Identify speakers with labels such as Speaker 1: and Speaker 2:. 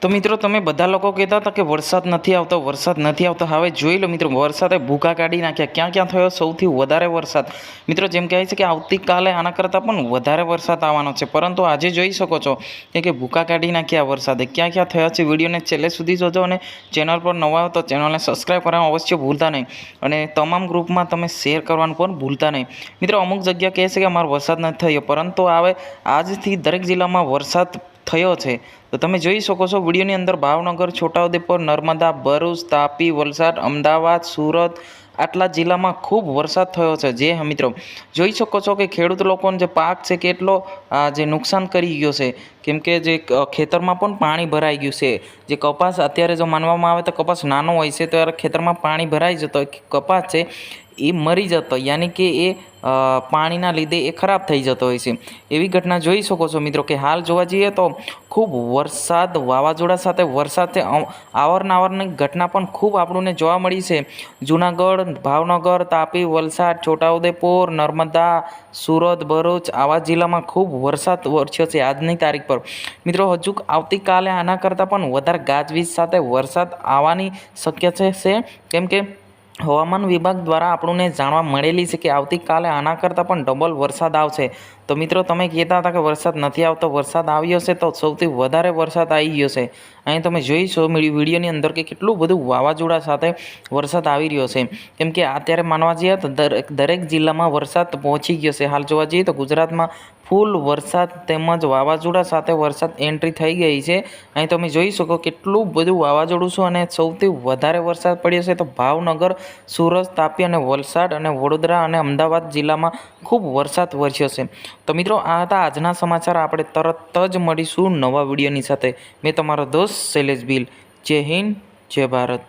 Speaker 1: તો મિત્રો તમે બધા લોકો કહેતા હતા કે વરસાદ નથી આવતો, વરસાદ નથી આવતો. હવે જોઈ લો મિત્રો, વરસાદે ભૂકા કાઢી નાખ્યા. ક્યાં ક્યાં થયો? સૌથી વધારે વરસાદ. મિત્રો જેમ કહે છે કે આવતીકાલે આના કરતાં પણ વધારે વરસાદ આવવાનો છે. પરંતુ આજે જોઈ શકો છો કે ભૂકા કાઢી નાખ્યા વરસાદે. ક્યાં ક્યાં થયા છે વિડીયોને છેલ્લે સુધી જોજો અને ચેનલ પર નવા હો ચેનલને સબસ્ક્રાઈબ કરવાનું અવશ્ય ભૂલતા નહીં. અને તમામ ગ્રુપમાં તમે શેર કરવાનું પણ ભૂલતા નહીં. મિત્રો અમુક જગ્યા કહે છે કે અમારો વરસાદ નથી થયો. પરંતુ હવે આજથી દરેક જિલ્લામાં વરસાદ થયો છે. તો તમે જોઈ શકો છો વિડીયોની અંદર ભાવનગર, છોટાઉદેપુર, નર્મદા, ભરૂચ, તાપી, વલસાડ, અમદાવાદ, સુરત આટલા જિલ્લામાં ખૂબ વરસાદ થયો છે. જે મિત્રો, જોઈ શકો છો કે ખેડૂત લોકોનો જે પાક છે કેટલો જે નુકસાન કરી ગયો છે. કેમ કે જે ખેતરમાં પણ પાણી ભરાઈ ગયું છે. જે કપાસ અત્યારે જો માનવામાં આવે તો કપાસ નાનો હોય છે, ત્યારે ખેતરમાં પાણી ભરાઈ જતો કપાસ છે એ મરી જતો, યાની કે એ પાણીના લીધે એ ખરાબ થઈ જતો હોય છે. એવી ઘટના જોઈ શકો છો મિત્રો કે હાલ જોવા જઈએ તો ખૂબ વરસાદ વાવાઝોડા સાથે વરસાદ છે અવ- અવારનવારની ઘટના પણ ખૂબ આપણને જોવા મળી છે. જુનાગઢ, ભાવનગર, તાપી, વલસાડ, છોટાઉદેપુર, નર્મદા, સુરત, ભરૂચ આવા જિલ્લામાં ખૂબ વરસાદ વરસ્યો છે આજની તારીખ પર. મિત્રો હજુ આવતીકાલે આના કરતાં પણ વધારે ગાજવીજ સાથે વરસાદ આવવાની શક્યતા છે. કેમ કે હવામાન વિભાગ દ્વારા આપણને જાણવા મળેલી છે કે આવતીકાલે આના કરતાં પણ ડબલ વરસાદ આવશે. તો મિત્રો, તમે કહેતા હતા કે વરસાદ નથી આવતો, વરસાદ આવ્યો છે તો સૌથી વધારે વરસાદ આવી ગયો છે. અહીં તમે જોઈશો છો વિડીયોની અંદર કે કેટલું બધું વાવાઝોડા સાથે વરસાદ આવી રહ્યો છે. કેમ કે અત્યારે માનવા જઈએ તો દરેક જિલ્લામાં વરસાદ પહોંચી ગયો છે. હાલ જોવા જઈએ તો ગુજરાતમાં ફૂલ વરસાદ તેમજ વાવાઝોડા સાથે વરસાદ એન્ટ્રી થઈ ગઈ છે. અહીં તમે જોઈ શકો કેટલું બધું વાવાઝોડું છે અને સૌથી વધારે વરસાદ પડ્યો છે તો ભાવનગર, સુરત, તાપી અને વલસાડ અને વડોદરા અને અમદાવાદ જિલ્લામાં ખૂબ વરસાદ વરસ્યો છે. તો મિત્રો, આ હતા આજના સમાચાર. આપણે તરત જ મળીશું નવા વિડીયોની સાથે. મેં તમારો દોસ્ત શૈલેષ બિલ. જય હિન્દ, જય ભારત.